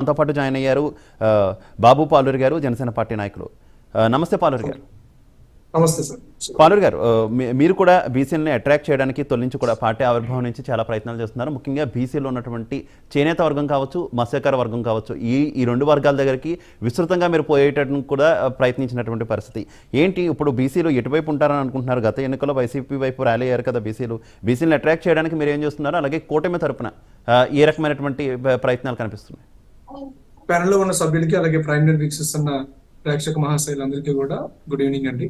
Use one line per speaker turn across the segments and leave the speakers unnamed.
మనతో పాటు జాయిన్ అయ్యారు బాబు పాలూరి గారు జనసేన పార్టీ నాయకులు. నమస్తే పాలూరి గారు.
నమస్తే సార్.
పాలూరి గారు మీరు కూడా బీసీలని అట్రాక్ట్ చేయడానికి తొలి నుంచి కూడా పార్టీ ఆవిర్భావం నుంచి చాలా ప్రయత్నాలు చేస్తున్నారు. ముఖ్యంగా బీసీలో ఉన్నటువంటి చేనేత వర్గం కావచ్చు మత్స్యకార వర్గం కావచ్చు ఈ ఈ రెండు వర్గాల దగ్గరికి విస్తృతంగా మీరు పోయేటట్టు కూడా ప్రయత్నించినటువంటి పరిస్థితి. ఏంటి ఇప్పుడు బీసీలు ఎటువైపు ఉంటారని అనుకుంటున్నారు? గత ఎన్నికల్లో వైసీపీ వైపు ర్యాలీ అయ్యారు కదా బీసీలు. బీసీలను అట్రాక్ట్ చేయడానికి మీరు ఏం చేస్తున్నారు? అలాగే కూటమి తరపున ఏ రకమైనటువంటి ప్రయత్నాలు కనిపిస్తున్నాయి?
ప్యానెల్లో ఉన్న సభ్యులకి అలాగే ప్రైమరీ వీక్షిస్తున్న ప్రేక్షక మహాశైలందరికీ కూడా గుడ్ ఈవినింగ్ అండి.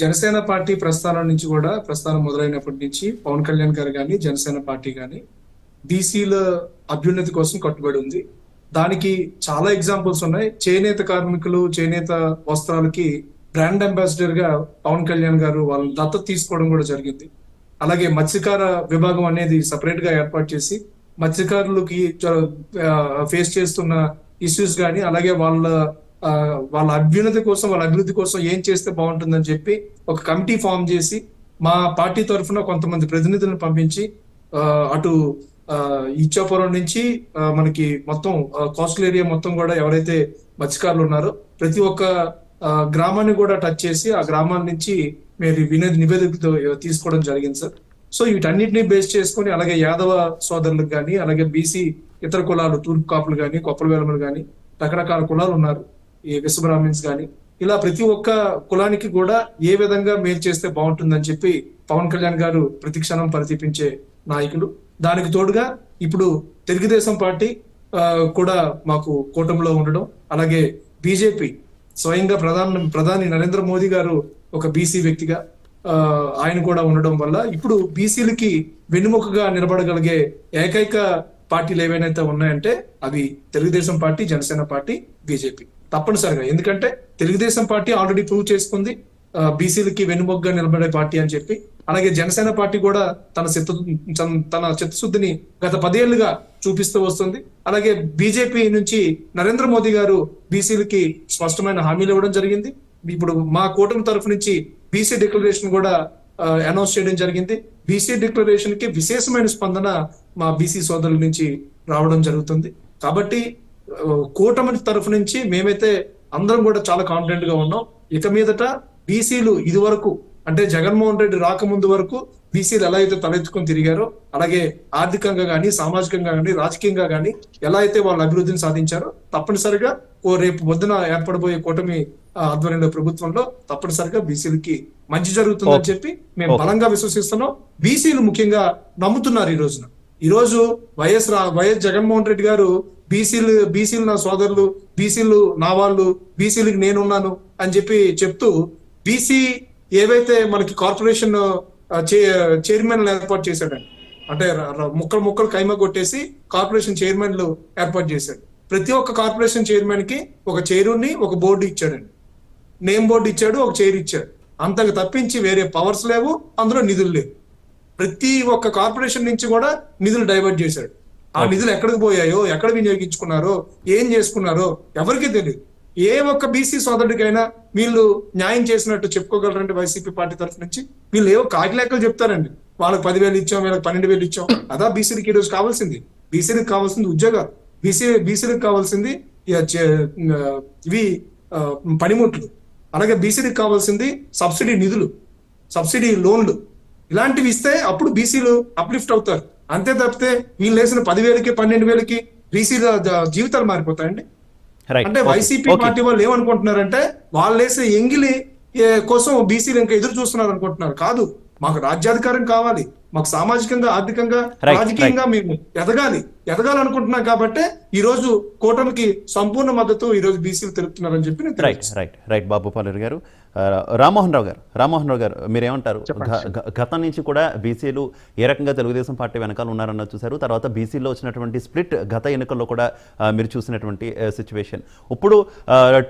జనసేన పార్టీ ప్రస్థానం నుంచి కూడా ప్రస్థానం మొదలైనప్పటి నుంచి పవన్ కళ్యాణ్ గారు కానీ జనసేన పార్టీ కానీ బీసీల అభ్యున్నతి కోసం కట్టుబడి ఉంది. దానికి చాలా ఎగ్జాంపుల్స్ ఉన్నాయి. చేనేత కార్మికులు చేనేత వస్త్రాలకి బ్రాండ్ అంబాసిడర్గా పవన్ కళ్యాణ్ గారు వాళ్ళని దత్తత తీసుకోవడం కూడా జరిగింది. అలాగే మత్స్యకార విభాగం అనేది సపరేట్గా ఏర్పాటు చేసి మత్స్యకారులకి ఫేస్ చేస్తున్న ఇష్యూస్ కానీ అలాగే వాళ్ళ వాళ్ళ అభ్యున్నతి కోసం వాళ్ళ అభివృద్ధి కోసం ఏం చేస్తే బాగుంటుందని చెప్పి ఒక కమిటీ ఫామ్ చేసి మా పార్టీ తరఫున కొంతమంది ప్రతినిధులను పంపించి అటు ఇచ్చాపురం నుంచి మనకి మొత్తం కోస్టల్ ఏరియా మొత్తం కూడా ఎవరైతే మత్స్యకారులు ఉన్నారో ప్రతి ఒక్క గ్రామాన్ని కూడా టచ్ చేసి ఆ గ్రామాల నుంచి మీరు వినోద్ నివేదికతో తీసుకోవడం జరిగింది సార్. సో వీటన్నిటిని బేస్ చేసుకొని అలాగే యాదవ సోదరులకు కానీ అలాగే బీసీ ఇతర కులాలు తూర్పు కాపులు కానీ కొప్పల వేలములు కానీ రకరకాల కులాలు ఉన్నారు. ఈ విశ్వబ్రాహ్మిన్స్ కానీ ఇలా ప్రతి ఒక్క కులానికి కూడా ఏ విధంగా మేలు చేస్తే బాగుంటుందని చెప్పి పవన్ కళ్యాణ్ గారు ప్రతిక్షణం పరితీపించే నాయకులు. దానికి తోడుగా ఇప్పుడు తెలుగుదేశం పార్టీ కూడా మాకు కూటమిలో ఉండడం అలాగే బీజేపీ స్వయంగా ప్రధాన ప్రధాని నరేంద్ర మోదీ గారు ఒక బీసీ వ్యక్తిగా ఆయన కూడా ఉండడం వల్ల ఇప్పుడు బీసీలకి వెన్నుముకగా నిలబడగలిగే ఏకైక పార్టీలు ఏవైనా ఉన్నాయంటే అవి Telugu Desam party Jana Sena party BJP. తప్పనిసరిగా. ఎందుకంటే తెలుగుదేశం పార్టీ ఆల్రెడీ ప్రూవ్ చేసుకుంది. ఆ, బీసీలకి వెన్నుముకగా నిలబడే పార్టీ అని చెప్పి. అలాగే జనసేన పార్టీ కూడా తన చిత్త తన- తన చిత్తశుద్ధిని గత పదేళ్ళుగా చూపిస్తూ వస్తుంది. అలాగే బీజేపీ నుంచి నరేంద్ర మోదీ గారు బీసీలకి స్పష్టమైన హామీలు ఇవ్వడం జరిగింది. ఇప్పుడు మా కూటమి తరఫు నుంచి బీసీ డిక్లరేషన్ కూడా అనౌన్స్ చేయడం జరిగింది. బీసీ డిక్లరేషన్కి విశేషమైన స్పందన మా బీసీ సోదరుల నుంచి రావడం జరుగుతుంది. కాబట్టి కూటమి తరఫు నుంచి మేమైతే అందరం కూడా చాలా కాన్ఫిడెంట్గా ఉన్నాం. ఇక మీదట బీసీలు ఇది వరకు అంటే జగన్మోహన్ రెడ్డి రాకముందు వరకు బీసీలు ఎలా అయితే తలెత్తుకొని తిరిగారో అలాగే ఆర్థికంగా కానీ సామాజికంగా కానీ రాజకీయంగా కానీ ఎలా అయితే వాళ్ళ అభివృద్ధిని సాధించారో తప్పనిసరిగా ఓ రేపు పొద్దున ఏర్పడబోయే కూటమి ఆధ్వర్యంలో ప్రభుత్వంలో తప్పనిసరిగా బీసీలకి మంచి జరుగుతుందని చెప్పి మేము బలంగా విశ్వసిస్తున్నాం. బీసీలు ముఖ్యంగా నమ్ముతున్నారు ఈ రోజున. ఈ రోజు వైఎస్ రా వైఎస్ జగన్మోహన్ రెడ్డి గారు బీసీలు బీసీలు నా సోదరులు బీసీలు నా వాళ్ళు బీసీలకి నేనున్నాను అని చెప్పి చెప్తూ బీసీ ఏవైతే మనకి కార్పొరేషన్ ఆ, చే- చైర్మన్లు ఏర్పాటు చేశాడండి అంటే ముక్కలు ముక్కలు కైమ కొట్టేసి కార్పొరేషన్ చైర్మన్లు ఏర్పాటు చేశాడు. ప్రతి ఒక్క కార్పొరేషన్ చైర్మన్కి ఒక చైరుని ఒక బోర్డు ఇచ్చాడండి. నేమ్ బోర్డు ఇచ్చాడు ఒక చైర్ ఇచ్చాడు. అంతకు తప్పించి వేరే పవర్స్ లేవు అందులో నిధులు లేవు. ప్రతి ఒక్క కార్పొరేషన్ నుంచి కూడా నిధులు డైవర్ట్ చేశాడు. ఆ నిధులు ఎక్కడికి పోయాయో ఎక్కడ వినియోగించుకున్నారో ఏం చేసుకున్నారో ఎవరికీ తెలియదు ఏ ఒక్క బీసీ సోదరుడికైనా వీళ్ళు న్యాయం చేసినట్టు చెప్పుకోగలరండి వైసీపీ పార్టీ తరఫు నుంచి? వీళ్ళు ఏవో కాకి లెక్కలు చెప్తారండి. వాళ్ళకి పదివేలు ఇచ్చాం వీళ్ళకి పన్నెండు వేలు ఇచ్చాం. అదా బీసీలకి ఈ రోజు కావాల్సింది. బీసీలకు కావాల్సింది ఉద్యోగాలు. బీసీ బీసీలకు కావాల్సింది ఇవి పనిముట్లు. అలాగే బీసీలకు కావాల్సింది సబ్సిడీ నిధులు సబ్సిడీ లోన్లు. ఇలాంటివి ఇస్తే అప్పుడు బీసీలు అప్లిఫ్ట్ అవుతారు. అంతే తప్పితే వీళ్ళు వేసిన పదివేలకి పన్నెండు వేలకి బీసీల జీవితాలు మారిపోతాయండి. అంటే వైసీపీ. పార్టీ వాళ్ళు ఏమనుకుంటున్నారంటే వాళ్ళు వేసే ఎంగిలి కోసం బీసీలు ఇంకా ఎదురు చూస్తున్నారు అనుకుంటున్నారు కాదు మాకు రాజ్యాధికారం కావాలి. మాకు సామాజికంగా ఆర్థికంగా రాజకీయంగా మేము ఎదగాలి. ఎదగాలనుకుంటున్నాం కాబట్టి ఈ రోజు కూటమికి సంపూర్ణ మద్దతు ఈ రోజు బీసీలు తెలుపుతున్నారని చెప్పి నేను
right right right Babu Paluri garu. Rammohan Rao గారు రామ్మోహన్ రావు గారు మీరేమంటారు? గతం నుంచి కూడా బీసీలు ఏ రకంగా తెలుగుదేశం పార్టీ వెనకాల ఉన్నారన్న చూశారు. తర్వాత బీసీలో వచ్చినటువంటి స్ప్లిట్ గత ఎన్నికల్లో కూడా మీరు చూసినటువంటి సిచ్యువేషన్ ఇప్పుడు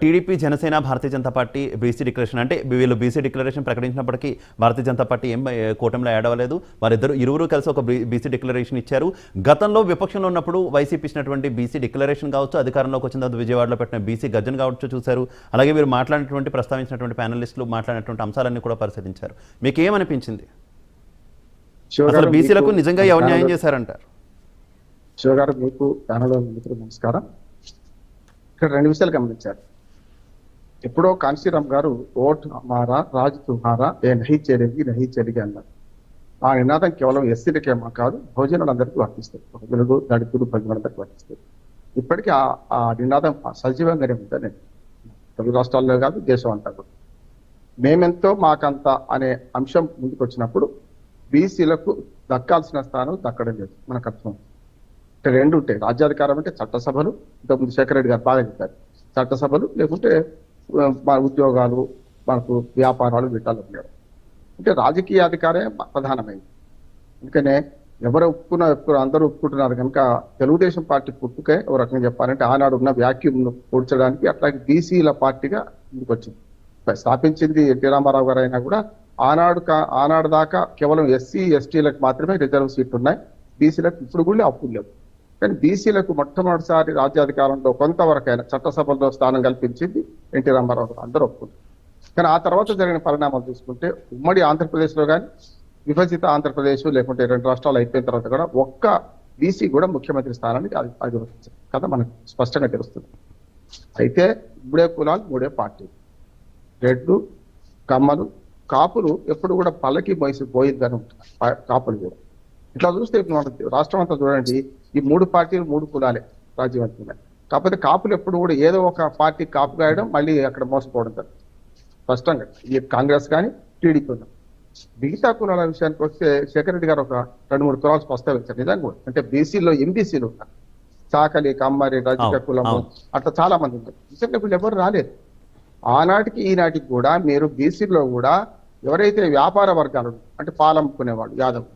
TDP Janasena Bharatiya Janata Party BC declaration అంటే వీళ్ళు బీసీ డిక్లరేషన్ ప్రకటించినప్పటికీ భారతీయ జనతా పార్టీ ఏం కూటమిలో యాడ్ అవ్వలేదు. వారిద్దరు ఇరువురు కలిసి ఒక బీసీ డిక్లరేషన్ ఇచ్చారు. గతంలో విపక్షంలో ఉన్నప్పుడు వైసీపీ ఇచ్చినటువంటి బీసీ డిక్లరేషన్ కావచ్చు అధికారంలోకి వచ్చిన తర్వాత విజయవాడలో పెట్టిన బీసీ గర్జన కావచ్చు చూశారు. అలాగే మీరు మాట్లాడినటువంటి ప్రస్తావించినటువంటి ప్యానలిస్టులు మాట్లాడినటువంటి అంశాలన్నీ కూడా పరిశీలించారు. మీకు ఏమనిపించింది అసలు బీసీలకు నిజంగా ఎవరు న్యాయం చేశారంటారు?
మీకు ప్యానల్ మిత్రులు నమస్కారం. ఇక్కడ రెండు విషయాలు గమనించారు ఎప్పుడో కాంశీరామ్ గారు ఓట్ హమారా రాజ్ తుహారా ఏ నహి చెరిగి నహి చెరిగి అన్నారు. ఆ నినాదం కేవలం ఎస్సీలకే కాదు బహుజనులందరికీ వర్తిస్తుంది. బహుజనులు దళితులు బహుజనులందరికీ వర్తిస్తుంది. ఇప్పటికీ ఆ ఆ నినాదం సజీవంగానే ఉందని తెలుగు రాష్ట్రాల్లో కాదు దేశం అంతా కూడా. మేమెంతో మాకంత అనే అంశం ముందుకు వచ్చినప్పుడు బీసీలకు దక్కాల్సిన స్థానం దక్కడం లేదు. మనకు అర్థం ఇక్కడ రెండు ఉంటాయి. రాజ్యాధికారం అంటే చట్టసభలు ఇంతకుముందు శేఖర్ రెడ్డి గారు బాగా చెప్పారు. చట్టసభలు లేకుంటే మన ఉద్యోగాలు మనకు వ్యాపారాలు వీటాలు ఉండేవి అంటే రాజకీయ అధికారే ప్రధానమైంది. అందుకనే ఎవరు ఒప్పుకున్నా ఒప్పుకున్నా అందరూ ఒప్పుకుంటున్నారు కనుక తెలుగుదేశం పార్టీ పుట్టుకే ఒక రకంగా చెప్పాలంటే ఆనాడు ఉన్న వ్యాక్యూమ్ను పూడ్చడానికి అట్లాగే బీసీల పార్టీగా ముందుకు వచ్చింది స్థాపించింది ఎన్టీ రామారావు గారు అయినా కూడా ఆనాడు కా- ఆనాడు దాకా కేవలం ఎస్సీ ఎస్టీలకు మాత్రమే రిజర్వ్ సీట్లు ఉన్నాయి. బీసీలకు ఇప్పుడు కూడా అప్పులు లేవు. కానీ బీసీలకు మొట్టమొదటిసారి రాజ్యాధికారంలో కొంతవరకైనా చట్టసభల్లో స్థానం కల్పించింది ఎన్టీ రామారావు గారు. అందరూ ఒప్పుకుంటారు. కానీ ఆ తర్వాత జరిగిన పరిణామాలు తీసుకుంటే ఉమ్మడి ఆంధ్రప్రదేశ్లో కానీ విభజిత ఆంధ్రప్రదేశ్ లేకుంటే రెండు రాష్ట్రాలు అయిపోయిన తర్వాత కూడా ఒక్క బీసీ కూడా ముఖ్యమంత్రి స్థానానికి అది అధిరోహించారు కదా మనకు స్పష్టంగా తెలుస్తుంది. అయితే మూడే కులాలు మూడే పార్టీలు. రెడ్లు కమ్మలు కాపులు ఎప్పుడు కూడా పల్లకి మోసి పోయిద్దని ఉంటున్నారు కాపులు కూడా. ఇట్లా చూస్తే ఇప్పుడు రాష్ట్రం అంతా చూడండి ఈ మూడు పార్టీలు మూడు కులాలే రాజ్యవంతమైన కాకపోతే కాపులు ఎప్పుడు కూడా ఏదో ఒక పార్టీ కాపు కాయడం మళ్ళీ అక్కడ మోసపోవడం జరుగుతుంది. స్పష్టంగా ఈ కాంగ్రెస్ కానీ టీడీపీ ఉంది మిగతా కులాల విషయానికి వస్తే శేఖర్ రెడ్డి గారు ఒక రెండు మూడు కులాలు ప్రస్తావించారు నిజంగా కూడా. అంటే బీసీలో ఎంబీసీలు ఉన్నారు. చాకలి కమ్మరి రజిక కులము
అవును.
అట్లా చాలా మంది ఉన్నారు. నిజంగా వీళ్ళు ఎవరు రాలేదు. ఆనాటికి ఈనాటికి కూడా మీరు బీసీలో కూడా ఎవరైతే వ్యాపార వర్గాలు అంటే పాలు అమ్ముకునేవాళ్ళు యాదవ్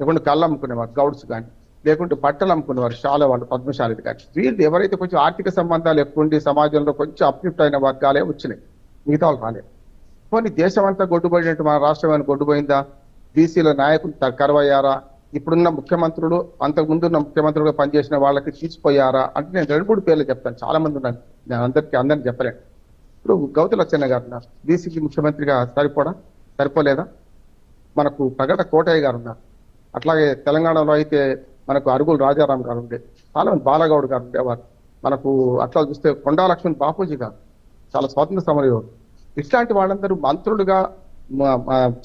లేకుంటే కళ్ళు అమ్ముకునేవారు గౌడ్స్ కానీ లేకుంటే బట్టలు అమ్ముకునేవారు శాల వాళ్ళు పద్మశాలి కానీ వీళ్ళు ఎవరైతే కొంచెం ఆర్థిక సంబంధాలు ఎక్కువ ఉండి సమాజంలో కొంచెం అప్లిఫ్ట్ అయిన వర్గాలే వచ్చినాయి. మిగతా వాళ్ళు రాలేదు. పోనీ దేశం అంతా గొడ్డుపోయినట్టు మన రాష్ట్రం ఏమైనా గొడ్డుపోయిందా బీసీల నాయకులు కరువయ్యారా? ఇప్పుడున్న ముఖ్యమంత్రులు అంతకు ముందున్న ముఖ్యమంత్రులుగా పనిచేసిన వాళ్ళకి తీసిపోయారా అంటే నేను రెండు మూడు పేర్లు చెప్తాను. చాలా మంది ఉన్నారు. నేను అందరికీ అందరిని చెప్పలేను. ఇప్పుడు గౌతు లచ్చన్న గారు ఉన్నారు. బీసీకి ముఖ్యమంత్రిగా సరిపోడా? సరిపోలేదా? మనకు ప్రగట కోటయ్య గారు ఉన్నారు. అట్లాగే తెలంగాణలో అయితే మనకు అరుగులు రాజారాం గారు ఉండే. చాలా మంది బాలగౌడ్ గారు ఉండేవారు. మనకు అట్లా చూస్తే కొండా లక్ష్మణ్ బాపూజీ గారు. చాలా స్వాతంత్ర సమరయోధుడు ఇట్లాంటి వాళ్ళందరూ మంత్రులుగా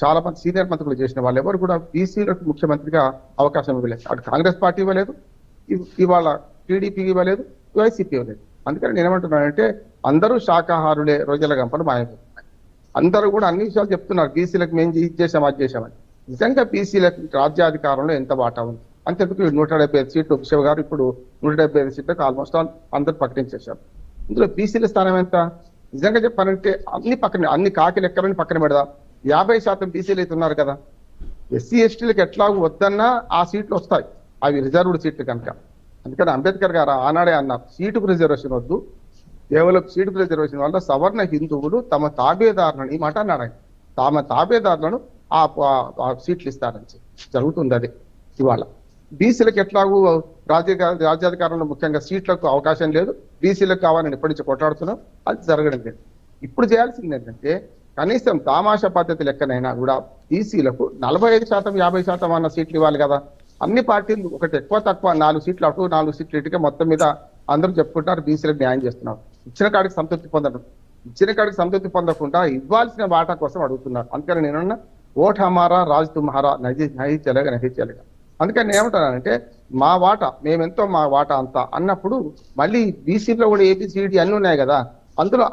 చాలా మంది సీనియర్ మంత్రులు చేసిన వాళ్ళు ఎవరు కూడా బీసీలకు ముఖ్యమంత్రిగా అవకాశం ఇవ్వలేదు. అటు కాంగ్రెస్ పార్టీ ఇవ్వలేదు ఇవాళ టీడీపీ ఇవ్వలేదు వైసీపీ ఇవ్వలేదు. అందుకని నేనేమంటున్నానంటే అందరూ శాకాహారులే రోజుల గంపలు మాయమైపోతున్నాయి అందరూ కూడా అన్ని విషయాలు చెప్తున్నారు బీసీలకు మేము ఇది చేసాం అది చేసామని నిజంగా బీసీలకు రాజ్యాధికారంలో ఎంత వాటా ఉంది? అంతేందుకు నూట డెబ్బై ఐదు సీట్లు శివ గారు ఇప్పుడు నూట డెబ్బై ఐదు సీట్లకు ఆల్మోస్ట్ ఆల్ అందరూ ప్రకటించేశారు ఇందులో బీసీల స్థానం ఎంత? నిజంగా చెప్పానంటే అన్ని పక్కన అన్ని కాకి లెక్కలని పక్కన పెడదాం. యాభై శాతం బీసీలు అయితే ఉన్నారు కదా. ఎస్సీ ఎస్టీలకు ఎట్లాగూ వద్దన్నా ఆ సీట్లు వస్తాయి. అవి రిజర్వ్డ్ సీట్లు కనుక. అందుకని అంబేద్కర్ గారు ఆనాడే అన్నారు సీటుకు రిజర్వేషన్ వద్దు. కేవలం సీటుకు రిజర్వేషన్ వల్ల సవర్ణ హిందువులు తమ తాబేదారులను ఈ మాట అన్నాడు ఆయన తమ తాబేదారులను ఆ సీట్లు ఇస్తారని జరుగుతుంది అది ఇవాళ. బీసీలకు ఎట్లాగూ రాజ్య రాజ్యాధికారంలో ముఖ్యంగా సీట్లకు అవకాశం లేదు. బీసీలకు కావాలని ఎప్పటి నుంచి కొట్లాడుతున్నాం. అది జరగడం లేదు. ఇప్పుడు చేయాల్సింది ఏంటంటే కనీసం తామాషా పద్ధతి లెక్కనైనా కూడా బీసీలకు నలభై ఐదు శాతం యాభై శాతం అన్న సీట్లు ఇవ్వాలి కదా. అన్ని పార్టీలు ఒకటి ఎక్కువ తక్కువ నాలుగు సీట్లు అటు నాలుగు సీట్లు ఇటుకే మొత్తం మీద అందరూ చెప్పుకుంటారు బీసీలకు న్యాయం చేస్తున్నారు. ఇచ్చిన కాడికి సంతృప్తి పొందడం ఇచ్చిన కాడికి సంతృప్తి పొందకుండా ఇవ్వాల్సిన వాటా కోసం అడుగుతున్నారు. అందుకని నేనున్న ఓట్ హమారా రాజ్ తుమ్హారా నహి నహి చెలగా అందుకని నేను ఏమంటానంటే మా వాటా మేమెంతో మా వాటా అంతా అన్నప్పుడు మళ్ళీ బీసీలో కూడా ఏబిసిడి అన్నీ ఉన్నాయి కదా. అందులో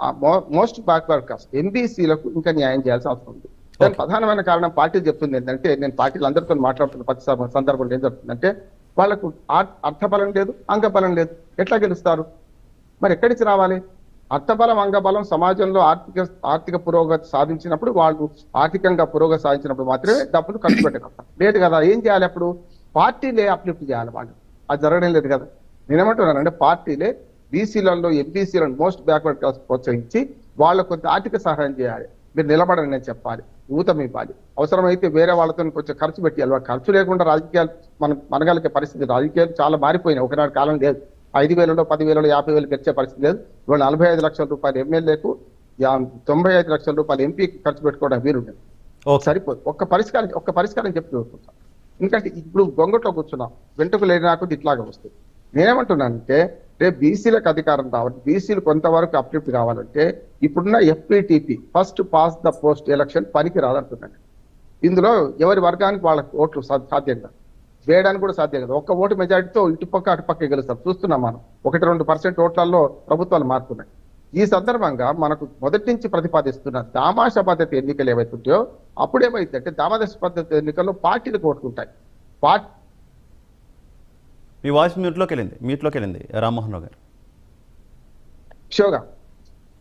మోస్ట్ బ్యాక్వర్డ్ కాస్ట్ ఎంబీసీలకు ఇంకా న్యాయం చేయాల్సిన అవసరం ఉంది. దాని ప్రధానమైన కారణం పార్టీ చెప్తుంది ఏంటంటే నేను పార్టీలు అందరితో మాట్లాడుతున్న ప్రతి సందర్భంలో ఏం జరుగుతుందంటే వాళ్ళకు అర్థబలం లేదు అంగబలం లేదు. ఎట్లా గెలుస్తారు? మరి ఎక్కడి నుంచి రావాలి? అర్థబలం అంగబలం సమాజంలో ఆర్థిక ఆర్థిక పురోగతి సాధించినప్పుడు వాళ్ళు ఆర్థికంగా పురోగతి సాధించినప్పుడు మాత్రమే డబ్బులు ఖర్చు పెట్టగలుగుతారు. లేదు కదా ఏం చేయాలి అప్పుడు? పార్టీలే అప్లిఫ్ట్ చేయాలి వాళ్ళు. అది జరగడం లేదు కదా. నేనేమంటున్నానంటే పార్టీలే బీసీలలో ఎంబీసీలను మోస్ట్ బ్యాక్వర్డ్ క్లాస్ ప్రోత్సహించి వాళ్ళకు కొంత ఆర్థిక సహాయం చేయాలి. మీరు నిలబడని నేను చెప్పాలి. ఊతం ఇవ్వాలి. అవసరమైతే వేరే వాళ్ళతో కొంచెం ఖర్చు పెట్టాలి వాళ్ళ ఖర్చు లేకుండా రాజకీయాలు మనం మనగలిగే పరిస్థితి రాజకీయాలు చాలా మారిపోయినాయి. ఒకనాడు కాలం లేదు. ఐదు వేలలో పది వేలలో యాభై వేలు గెలిచే పరిస్థితి లేదు. ఇవాళ నలభై ఐదు లక్షల రూపాయలు ఎమ్మెల్యేకు తొంభై ఐదు లక్షల రూపాయలు ఎంపీకి ఖర్చు పెట్టుకోవడం వీరుండదు సరిపోదు. ఒక్క పరిష్కారం ఒక్క పరిష్కారం చెప్పి చూసుకుంటాం. ఎందుకంటే ఇప్పుడు గొంగట్లో కూర్చున్నాం. వెంటకు లేని నాకు ఇట్లాగా వస్తుంది. నేనేమంటున్నానంటే రేపు బీసీలకు అధికారం రావాలి బీసీలు కొంతవరకు అప్లిఫ్ట్ కావాలంటే ఇప్పుడున్న FPTP first past the post election పనికి రాదంటున్నాను ఇందులో ఎవరి వర్గానికి వాళ్ళ ఓట్లు సాధ్యం కాదు. వేయడానికి కూడా సాధ్యం కాదు. ఒక్క ఓటు మెజారిటీతో ఇటుపక్క అటుపక్క గెలుస్తారు. చూస్తున్నాం మనం. ఒకటి రెండు పర్సెంట్ ఓట్లలో ప్రభుత్వాలు మారుతున్నాయి ఈ సందర్భంగా మనకు మొదటి నుంచి ప్రతిపాదిస్తున్న దామాష పద్ధతి ఎన్నికలు ఏవైతుంటాయో అప్పుడు ఏమైందంటే దామాదశ పద్ధతి ఎన్నికల్లో పార్టీలు కోరుకుంటాయి పార్టీ
మీ వాయిస్ మ్యూట్లోకి వెళ్ళింది మ్యూట్లోకి వెళ్ళింది రామ్మోహన్ రావు గారు.
షోగా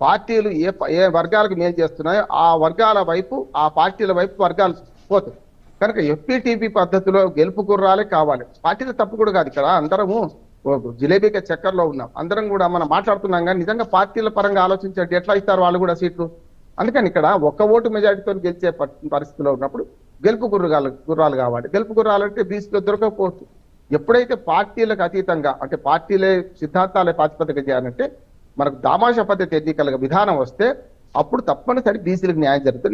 పార్టీలు ఏ ఏ వర్గాలకు మేలు చేస్తున్నాయో ఆ వర్గాల వైపు ఆ పార్టీల వైపు వర్గాలు పోతాయి. కనుక ఎఫ్పిటిపి పద్ధతిలో గెలుపు గుర్రాలే కావాలి. పార్టీలు తప్పు కూడా కాదు ఇక్కడ. అందరము జిలేబీగా చక్కర్లో ఉన్నాం. అందరం కూడా మనం మాట్లాడుతున్నాం కానీ నిజంగా పార్టీల పరంగా ఆలోచించండి. ఎట్లా ఇస్తారు వాళ్ళు కూడా సీట్లు? అందుకని ఇక్కడ ఒక్క ఓటు మెజారిటీతో గెలిచే ప- పరిస్థితిలో ఉన్నప్పుడు గెలుపు గుర్రాలు గుర్రాలు కావాలి. గెలుపు గుర్రాలు అంటే బీసీలో దొరకకపోవచ్చు. ఎప్పుడైతే పార్టీలకు అతీతంగా అంటే పార్టీలే సిద్ధాంతాలే ప్రాతిపదిక చేయాలంటే మనకు దామాష పద్ధతి ఎన్నికల విధానం వస్తే అప్పుడు తప్పనిసరి బీసీలకు న్యాయం జరుగుతుంది